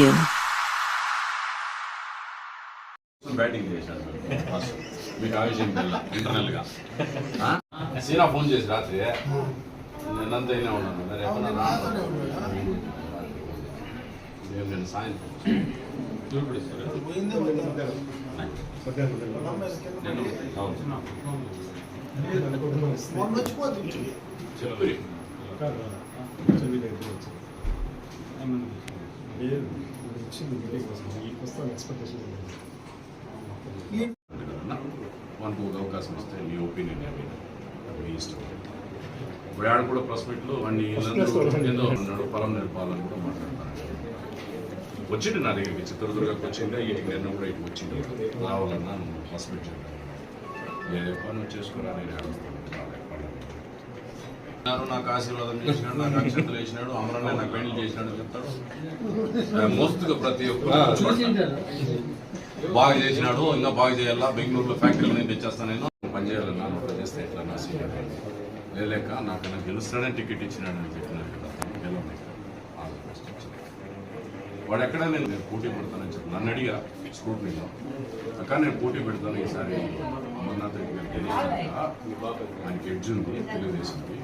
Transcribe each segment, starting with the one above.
you. మీకు ఆ విషయం ఇంటర్నల్గా సీనా ఫోన్ చేసి రాత్రి నిన్నంతా అయినా ఉన్నాను మరి ఎప్పుడన్నా నేను నేను సాయంత్రం చెప్పి పోయిందే మధ్యాహ్నం. మనకు ఒక అవకాశం వస్తే మీ ఒపీనియన్ మీ ఇష్టం ఇప్పుడు ఆడ కూడా ప్రెస్ మీట్లో వాడిని ఏదో ఉన్నాడు పొలం నేర్పాలని కూడా మాట్లాడతాను వచ్చింది నా దగ్గరికి చిత్రదుర్గకు వచ్చింది ఇటు నిన్న కూడా ఇటు వచ్చింది రావాలన్నా నువ్వు ప్రెస్ మీట్ చెప్పాను నేను పని చేసుకున్నా నేను ఆడతాను నాకు ఆశీర్వాదం చేసినాడు నాకు అక్షంతలు వేసినాడు అమరన్న నాకు పెళ్ళి చేసినాడు చెప్తాడు. మోస్తుగా ప్రతి ఒక్క బాగా చేసినాడు ఇంకా బాగా చేయాలా? బెంగళూరులో ఫ్యాక్టరీలో నేను తెచ్చేస్తాను నేను. పనిచేయాలన్నా నువ్వు చేస్తే ఎట్లా నా సీనియర్ లేలేక నాకు నాకు గెలుస్తాడని టికెట్ ఇచ్చినాడని చెప్పినాడు కదా. గెలవలేక ఆల్ ది బెస్ట్ వాడు ఎక్కడ నేను నేను పోటీ పెడతానని చెప్పి నన్ను అడిగా స్కూటీలో అక్క నేను పోటీ పెడతాను ఈసారి అమర్నాథ్ రెడ్డి గారు ఆయనకి ఎడ్జ్ ఉంది తెలుగుదేశంకి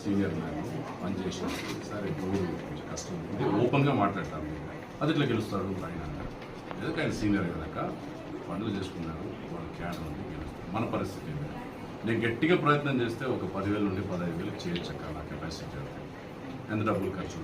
సీనియర్ మ్యాన్ పనిచేసిన సరే ఇప్పుడు కొంచెం కష్టం ఇది ఓపెన్గా మాట్లాడతాను అది ఇట్లా గెలుస్తాడు ఆయన అన్నారు. ఎందుకంటే ఆయన సీనియర్ కనుక పనులు చేసుకున్నారు వాళ్ళ క్యాడర్ ఉంది మన పరిస్థితి ఏంటి? నేను గట్టిగా ప్రయత్నం చేస్తే ఒక పదివేల నుండి పదహైదు వేలు చేయొచ్చు అక్క నా కెపాసిటీ ఎంత డబ్బులు ఖర్చు